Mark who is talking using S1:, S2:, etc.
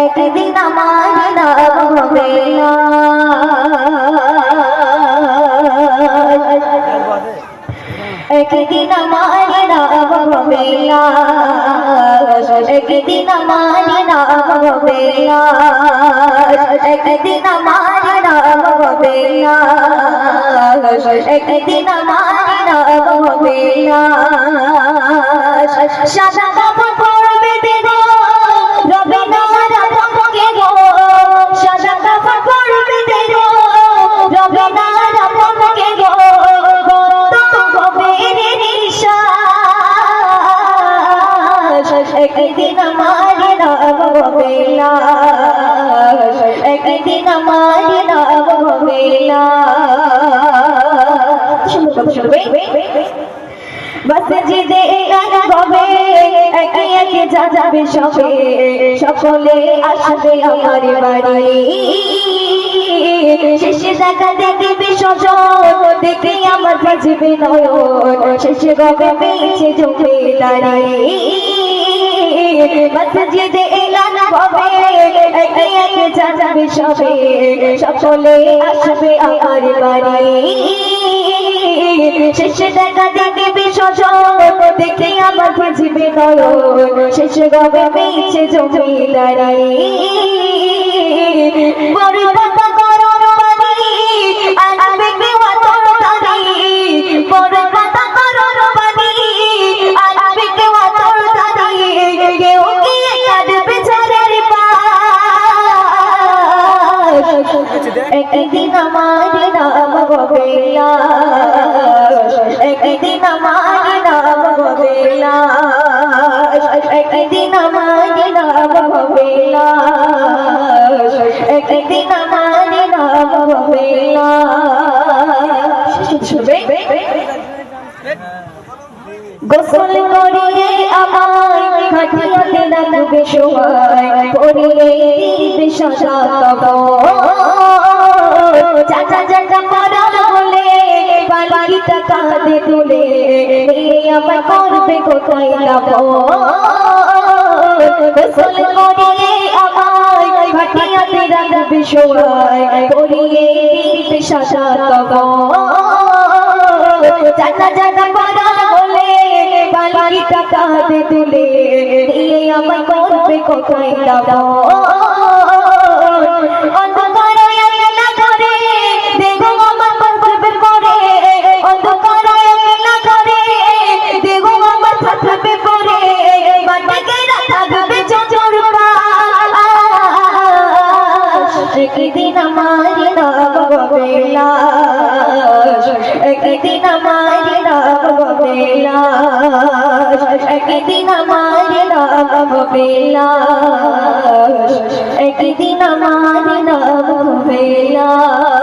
S1: একদিন আমার নাম হবে একদিন আমার নাম হবে একদিন আমার নাম হবে একদিন আমার নাম হবে একদিন আমার নাম হবে আমার নাম না একদিন আমার নাম না মসজিদে গান হবে একে একে যা যাবে সবে সকলে আসবে আমার বাড়ি শেষে দেখা দেখবে সজন দেখে আমার বাজবে নয়ন শেষে গবে চোখে দাঁড়িয়ে মসজিদে গান হবে, একে একে যাবে সবে। সকলে আসবে আমার বাড়ি। শেষে দেখা দেখবে সজন দেখে আমার বাজবে নয়ন। শেষে গবে পেয়েছে দাঁড়াই বড় একদিন আমার নাম হবে লাশ একদিন আমার নাম হবে লাশ একদিন আমার নাম হবে লাশ একদিন আমার নাম হবে গোসল করিয়ে আমার খাটিয়াতে রাখবে সময় পরিয়ে দিবে সাদা থাকবে চচর একদিন আমার একদিন আমার লাশ একদিন আমার হবে লাশ একদিন আমার হবে লাশ